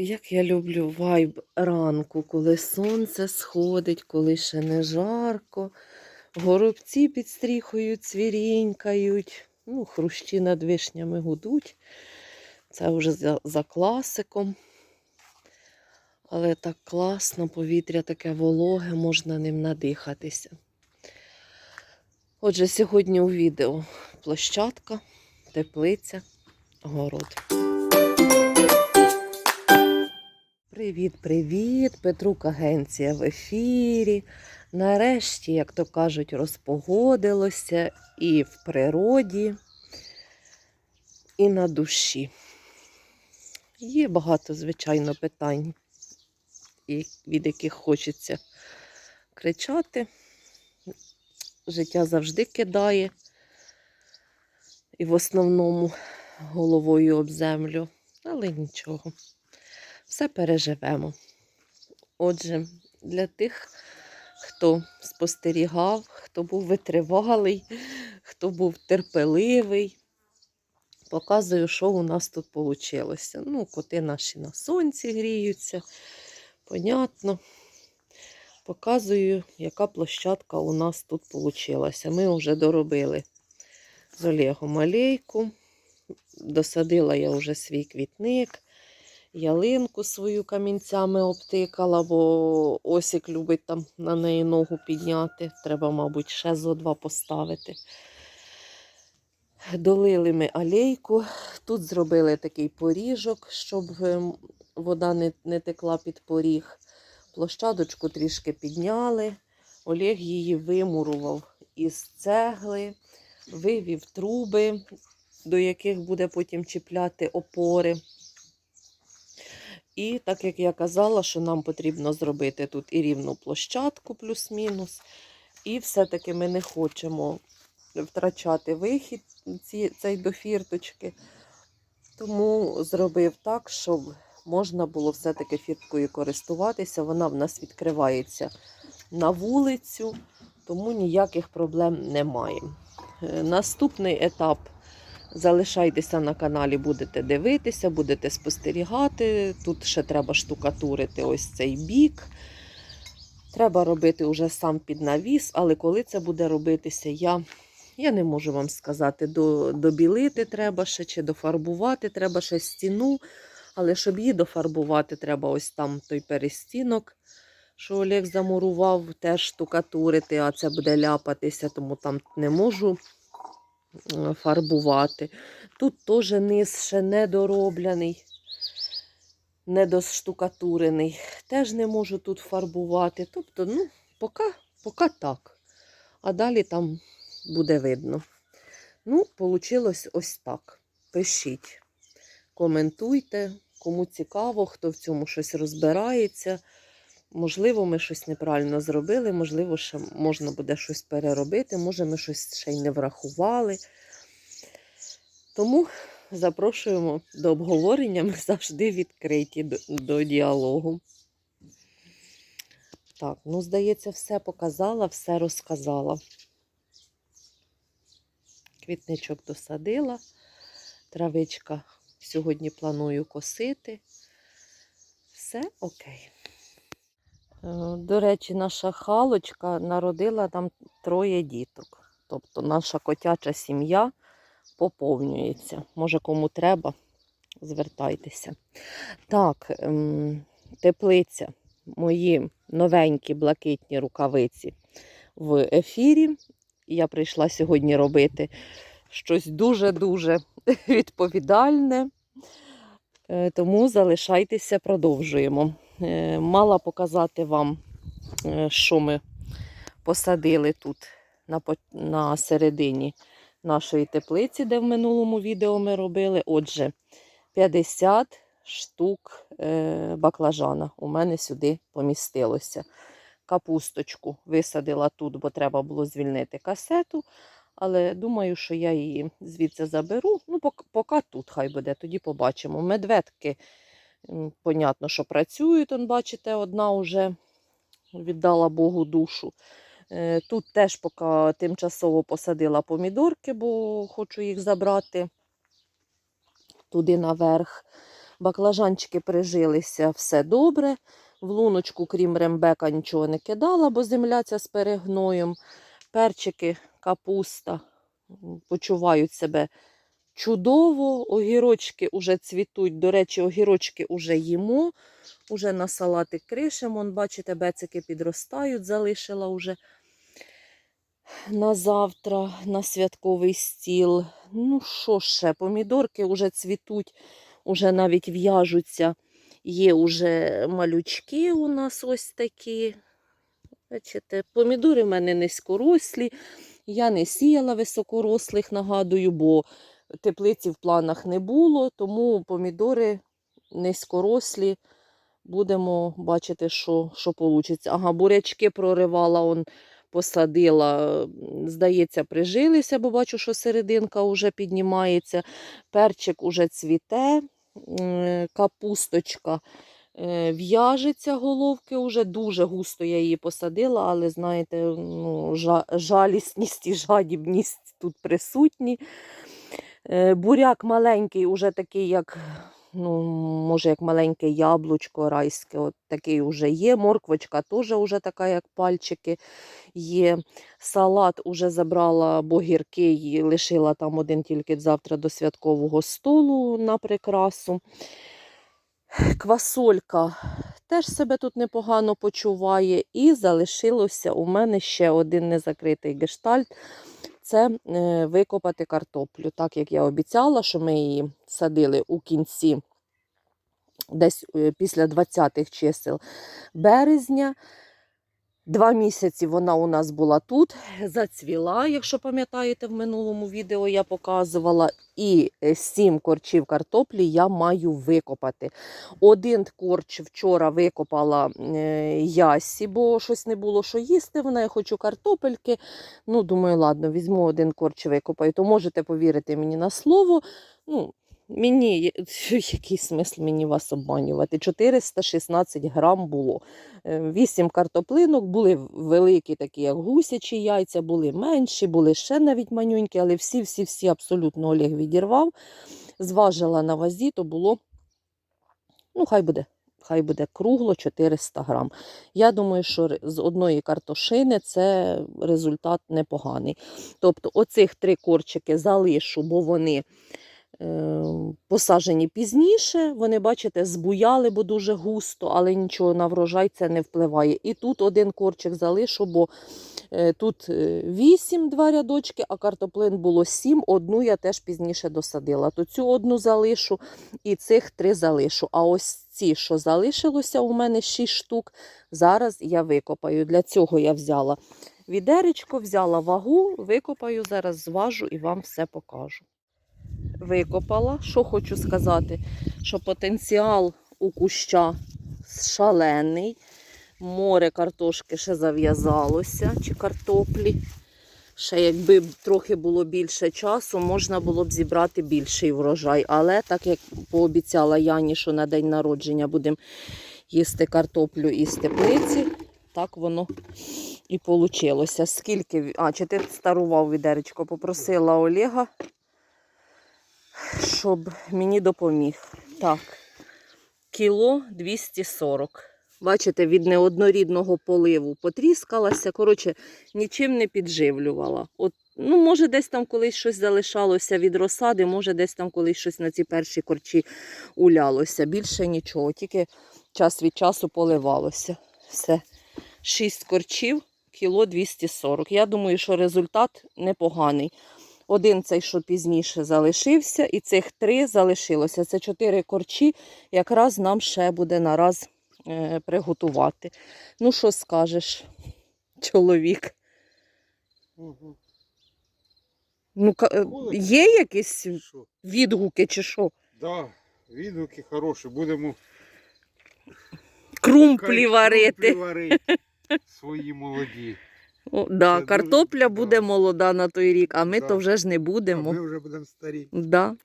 Як я люблю вайб ранку, коли сонце сходить, коли ще не жарко. Горобці під стріхою цвірінькають, ну, хрущі над вишнями гудуть. Це вже за, за класиком. Але так класно, повітря таке вологе, можна ним надихатися. Отже, сьогодні у відео площадка, теплиця, город. Привіт, привіт! Петрук Агенція в ефірі. Нарешті, як то кажуть, розпогодилося і в природі, і на душі. Є багато, звичайно, питань, від яких хочеться кричати. Життя завжди кидає, і в основному головою об землю, але нічого все переживемо. Отже, для тих, хто спостерігав, хто був витривалий, хто був терпеливий, показую, що у нас тут вийшло. Ну, коти наші на сонці гріються, понятно. Показую, яка площадка у нас тут вийшла. Ми вже доробили з Олегом алейку. Досадила я вже свій квітник ялинку свою камінцями обтикала, бо Осік любить там на неї ногу підняти. Треба, мабуть, ще зо два поставити. Долили ми алейку. Тут зробили такий поріжок, щоб ем, вода не, не текла під поріг. Площадочку трішки підняли. Олег її вимурував із цегли, вивів труби, до яких буде потім чіпляти опори. І так як я казала, що нам потрібно зробити тут і рівну площадку, плюс-мінус. І все-таки ми не хочемо втрачати вихід ці, цей до фірточки. Тому зробив так, щоб можна було все-таки фірткою користуватися. Вона в нас відкривається на вулицю, тому ніяких проблем немає. Е, Наступний етап Залишайтеся на каналі, будете дивитися, будете спостерігати. Тут ще треба штукатурити ось цей бік. Треба робити вже сам під навіс, але коли це буде робитися, я я не можу вам сказати, до, добілити треба ще чи дофарбувати, треба ще стіну. Але щоб її дофарбувати, треба ось там той перестінок, що Олег замурував, теж штукатурити, а це буде ляпатися, тому там не можу фарбувати. Тут теж низ ще недороблений, недоштукатурений. Теж не можу тут фарбувати. Тобто, ну, поки, поки так. А далі там буде видно. Ну, вийшло ось так. Пишіть, коментуйте, кому цікаво, хто в цьому щось розбирається. Можливо, ми щось неправильно зробили, можливо, ще можна буде щось переробити, може, ми щось ще й не врахували. Тому запрошуємо до обговорення, ми завжди відкриті до, до діалогу. Так, ну, здається, все показала, все розказала. Квітничок досадила, травичка сьогодні планую косити. Все окей. Е, До речі, наша халочка народила там троє діток. Тобто наша котяча сім'я поповнюється. Може, кому треба, звертайтеся. Так, ем, теплиця, мої новенькі блакитні рукавиці в ефірі. Я прийшла сьогодні робити щось дуже-дуже відповідальне. Е, Тому залишайтеся, продовжуємо. Е, Мала показати вам, е, що ми посадили тут на, на середині нашої теплиці, де в минулому відео ми робили. Отже, 50 штук е, баклажана у мене сюди помістилося. Капусточку висадила тут, бо треба було звільнити касету. Але думаю, що я її звідси заберу. Ну, пок- поки тут хай буде, тоді побачимо. Медведки, понятно, що працюють. Он, бачите, одна вже віддала Богу душу. Е, Тут теж поки тимчасово посадила помідорки, бо хочу їх забрати туди наверх. Баклажанчики прижилися, все добре. В луночку, крім рембека, нічого не кидала, бо земля ця з перегноєм. Перчики, капуста почувають себе чудово. Огірочки вже цвітуть. До речі, огірочки вже їмо. Уже на салатик кришем. Вон, бачите, бецики підростають, залишила вже на завтра, на святковий стіл. Ну, що ще, помідорки вже цвітуть, уже навіть в'яжуться. Є уже малючки у нас ось такі. Бачите, помідори в мене низькорослі. Я не сіяла високорослих, нагадую, бо теплиці в планах не було, тому помідори низькорослі. Будемо бачити, що, що вийде. Ага, бурячки проривала, он посадила. Здається, прижилися, бо бачу, що серединка вже піднімається. Перчик уже цвіте, капусточка е, в'яжеться, головки вже дуже густо я її посадила, але знаєте, ну, жалісність і жадібність тут присутні. Е, Буряк маленький, уже такий, як, ну, може, як маленьке яблучко райське, от такий уже є. Морквочка теж уже така, як пальчики є. Салат уже забрала, бо гіркий, лишила там один тільки завтра до святкового столу на прикрасу. Квасолька теж себе тут непогано почуває. І залишилося у мене ще один незакритий гештальт це е, викопати картоплю. Так як я обіцяла, що ми її садили у кінці, десь е, після 20-х чисел березня. Два місяці вона у нас була тут, зацвіла, якщо пам'ятаєте, в минулому відео я показувала. І е, сім корчів картоплі я маю викопати. Один корч вчора викопала е, ясі, бо щось не було що їсти. Вона я хочу картопельки. Ну, думаю, ладно, візьму один корч викопаю. То можете повірити мені на слово. Ну, Мені який смисл мені вас обманювати? 416 грам було. Е, Вісім картоплинок були великі, такі як гусячі яйця, були менші, були ще навіть манюнькі, але всі-всі-всі абсолютно Олег відірвав. Зважила на вазі, то було, ну, хай буде. Хай буде кругло 400 грам. Я думаю, що з одної картошини це результат непоганий. Тобто, оцих три корчики залишу, бо вони е, посаджені пізніше. Вони, бачите, збуяли, бо дуже густо, але нічого на врожай це не впливає. І тут один корчик залишу, бо е, тут е, вісім два рядочки, а картоплин було сім. Одну я теж пізніше досадила. То цю одну залишу і цих три залишу. А ось ці, що залишилося, у мене шість штук. Зараз я викопаю. Для цього я взяла відеречко, взяла вагу, викопаю, зараз зважу і вам все покажу викопала. Що хочу сказати, що потенціал у куща шалений. Море картошки ще зав'язалося, чи картоплі. Ще якби трохи було більше часу, можна було б зібрати більший врожай. Але так як пообіцяла Яні, що на день народження будемо їсти картоплю із теплиці, так воно і вийшло. Скільки, а, чи ти старував відеречко, попросила Олега щоб мені допоміг. Так, кіло 240. Бачите, від неоднорідного поливу потріскалася. Коротше, нічим не підживлювала. От, ну, може, десь там колись щось залишалося від розсади, може, десь там колись щось на ці перші корчі улялося. Більше нічого, тільки час від часу поливалося. Все. Шість корчів, кіло 240. Я думаю, що результат непоганий. Один цей, що пізніше залишився, і цих три залишилося. Це чотири корчі, якраз нам ще буде нараз е, приготувати. Ну, що скажеш, чоловік? Угу. Ну, е, є якісь Що? відгуки чи що? Да, відгуки хороші. Будемо Крумплі варити. крумплі варити свої молоді. О, да, Це картопля дуже- буде да. молода на той рік, а ми Да. то вже ж не А будемо. ми вже будемо старі. Да.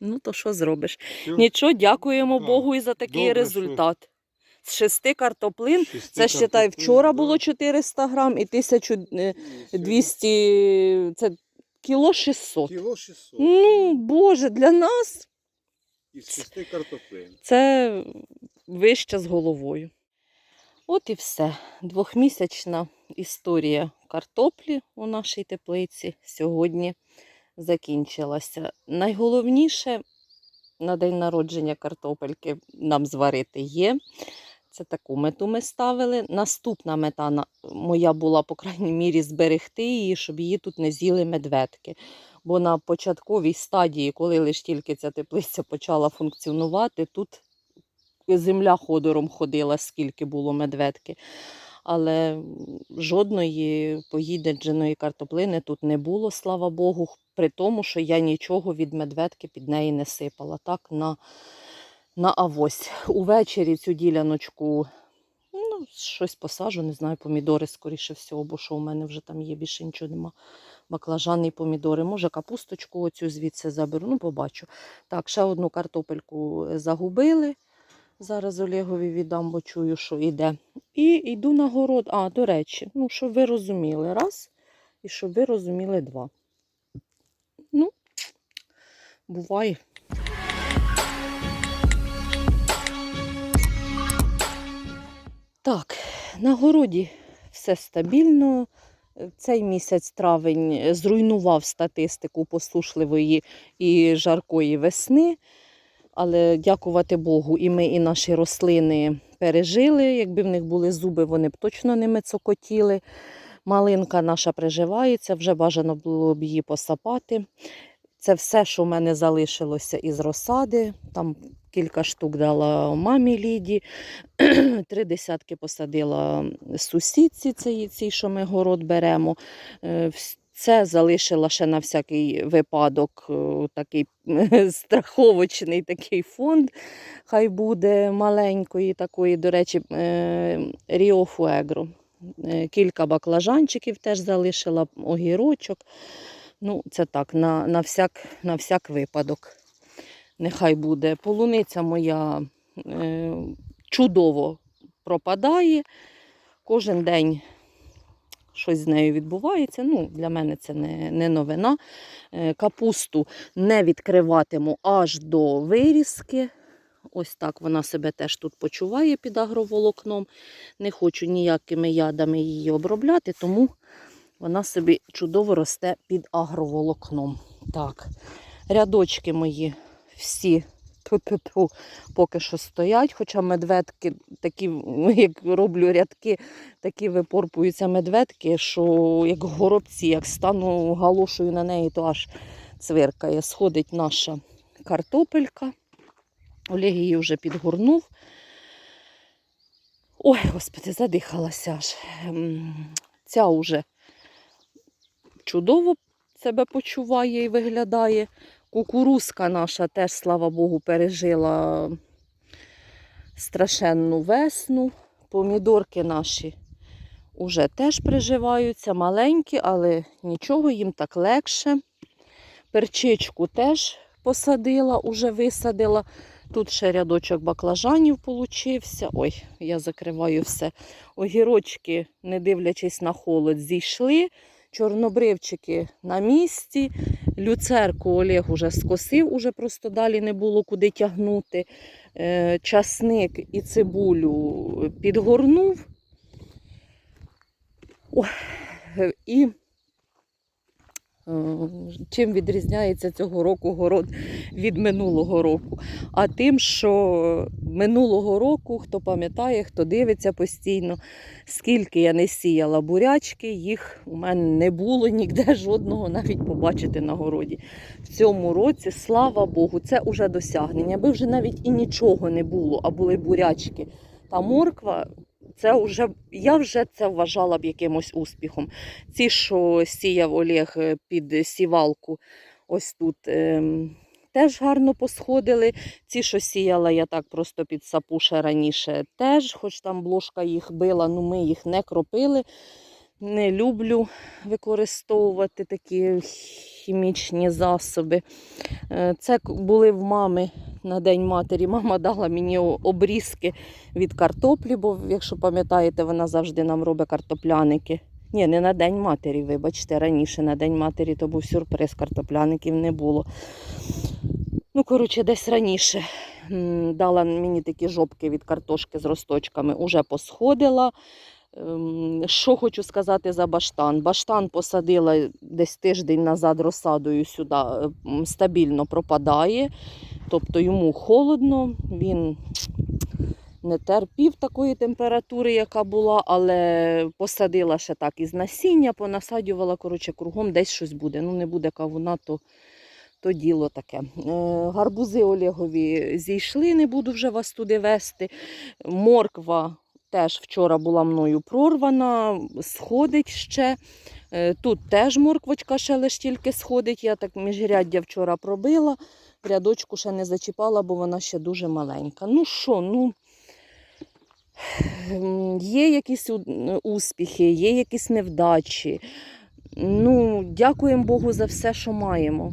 Ну, то що зробиш? Всьо. Нічого, дякуємо Да. Богу і за такий Добре, результат. З шести картоплин Шести Це считай, картоплин, вчора да. було 400 грам і І 1200, це кіло 600. Кіло 600. Ну, Боже, для нас Із шести картоплин. Це вище з головою. От і все. Двохмісячна історія картоплі у нашій теплиці сьогодні закінчилася. Найголовніше на день народження картопельки нам зварити є. Це таку мету ми ставили. Наступна мета моя була, по крайній мірі, зберегти її, щоб її тут не з'їли медведки. Бо на початковій стадії, коли лише тільки ця теплиця почала функціонувати, тут земля ходором ходила, скільки було медведки. Але жодної поїдедженої картоплини тут не було, слава Богу, при тому, що я нічого від медведки під неї не сипала. Так, на, на авось. Увечері цю діляночку ну, щось посажу, не знаю, помідори, скоріше всього, бо що у мене вже там є, більше нічого нема. Баклажани і помідори. Може, капусточку оцю звідси заберу, ну, побачу. Так, ще одну картопельку загубили. Зараз Олегові віддам, бо чую, що йде. І йду на город. А, до речі, ну, щоб ви розуміли, раз, і щоб ви розуміли два. Ну, буває. Так, на городі все стабільно. Цей місяць травень зруйнував статистику посушливої і жаркої весни. Але дякувати Богу, і ми, і наші рослини пережили. Якби в них були зуби, вони б точно ними цокотіли. Малинка наша приживається, вже бажано було б її посапати. Це все, що в мене залишилося із розсади. Там кілька штук дала мамі Ліді, три десятки посадила сусідці, цій, що ми город беремо. Це залишила ще на всякий випадок е, такий страховочний такий фонд. Хай буде маленької такої, до речі, Ріо Фуегро. Е, Кілька баклажанчиків теж залишила, огірочок. Ну, це так, на, на, всяк, на всяк випадок. Нехай буде. Полуниця моя е, чудово пропадає. Кожен день щось з нею відбувається. Ну, для мене це не, не новина. Е, капусту не відкриватиму аж до вирізки. Ось так вона себе теж тут почуває під агроволокном. Не хочу ніякими ядами її обробляти, тому вона собі чудово росте під агроволокном. Так, рядочки мої всі ту-ту-ту поки що стоять, хоча медведки такі, як роблю рядки, такі випорпуються медведки, що як горобці, як стану галошою на неї, то аж цвиркає. Сходить наша картопелька. Олег її вже підгорнув. Ой, господи, задихалася аж. Ем, Ця вже чудово себе почуває і виглядає. Кукурузка наша теж, слава Богу, пережила страшенну весну. Помідорки наші вже теж приживаються, маленькі, але нічого, їм так легше. Перчичку теж посадила, уже висадила. Тут ще рядочок баклажанів получився. Ой, я закриваю все. Огірочки, не дивлячись на холод, зійшли. Чорнобривчики на місці. Люцерку Олег уже скосив, уже просто далі не було куди тягнути. Е, Часник і цибулю підгорнув. Е, і чим відрізняється цього року город від минулого року? А тим, що минулого року, хто пам'ятає, хто дивиться постійно, скільки я не сіяла бурячки, їх у мене не було ніде жодного навіть побачити на городі. В цьому році, слава Богу, це вже досягнення. Аби вже навіть і нічого не було, а були бурячки та морква. Це вже, я вже це вважала б якимось успіхом. Ці, що сіяв Олег е, під сівалку, ось тут ем, теж гарно посходили. Ці, що сіяла я так просто під сапу ще раніше, теж, хоч там блошка їх била, ну ми їх не кропили. Не люблю використовувати такі хімічні засоби. Е, Це були в мами на День матері. Мама дала мені обрізки від картоплі, бо, якщо пам'ятаєте, вона завжди нам робить картопляники. Ні, не на День матері, вибачте, раніше на День матері то був сюрприз, картопляників не було. Ну, коротше, десь раніше дала мені такі жопки від картошки з росточками, уже посходила. Ем, Що хочу сказати за баштан? Баштан посадила десь тиждень назад розсадою сюди, е, стабільно пропадає, тобто йому холодно, він не терпів такої температури, яка була, але посадила ще так із насіння, понасаджувала, коротше, кругом десь щось буде. Ну, не буде кавуна, то, то діло таке. Е, гарбузи Олегові зійшли, не буду вже вас туди вести. Морква теж вчора була мною прорвана, сходить ще. Е, Тут теж морквочка ще лиш тільки сходить. Я так міжряддя вчора пробила, рядочку ще не зачіпала, бо вона ще дуже маленька. Ну що, ну. Є якісь успіхи, є якісь невдачі. Ну, дякуємо Богу за все, що маємо.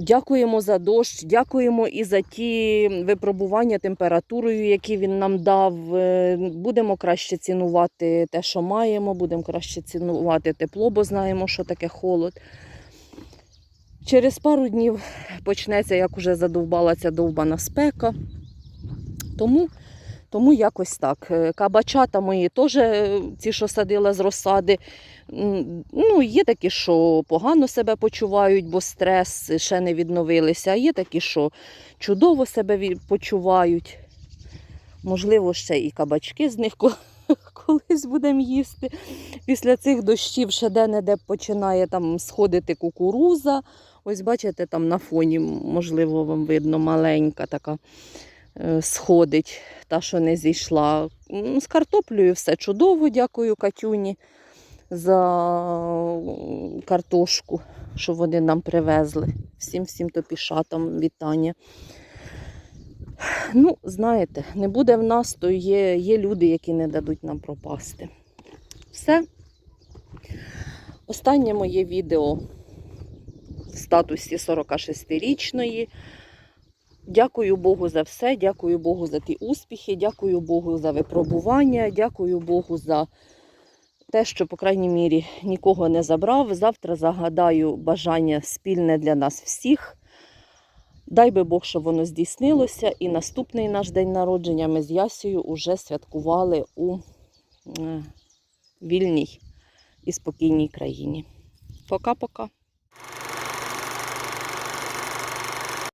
Дякуємо за дощ, дякуємо і за ті випробування температурою, які він нам дав. Е, Будемо краще цінувати те, що маємо, будемо краще цінувати тепло, бо знаємо, що таке холод. Через пару днів почнеться, як уже задовбала ця довбана спека. Тому, тому якось так. Е, Кабачата мої теж, е, ці, що садила з розсади, ну, є такі, що погано себе почувають, бо стрес ще не відновилися, а є такі, що чудово себе почувають. Можливо, ще і кабачки з них колись будемо їсти. Після цих дощів ще де-не-де починає там сходити кукуруза. Ось бачите, там на фоні, можливо, вам видно, маленька така е, сходить, та, що не зійшла. З картоплею все чудово, дякую Катюні за картошку, що вони нам привезли. Всім всім топішатам вітання. Ну, знаєте, не буде в нас, то є, є люди, які не дадуть нам пропасти. Все. Останнє моє відео в статусі 46-річної. Дякую Богу за все, дякую Богу за ті успіхи, дякую Богу за випробування, дякую Богу за те, що, по крайній мірі, нікого не забрав. Завтра загадаю бажання спільне для нас всіх. Дай би Бог, щоб воно здійснилося. І наступний наш день народження ми з Ясею вже святкували у вільній і спокійній країні. Пока-пока.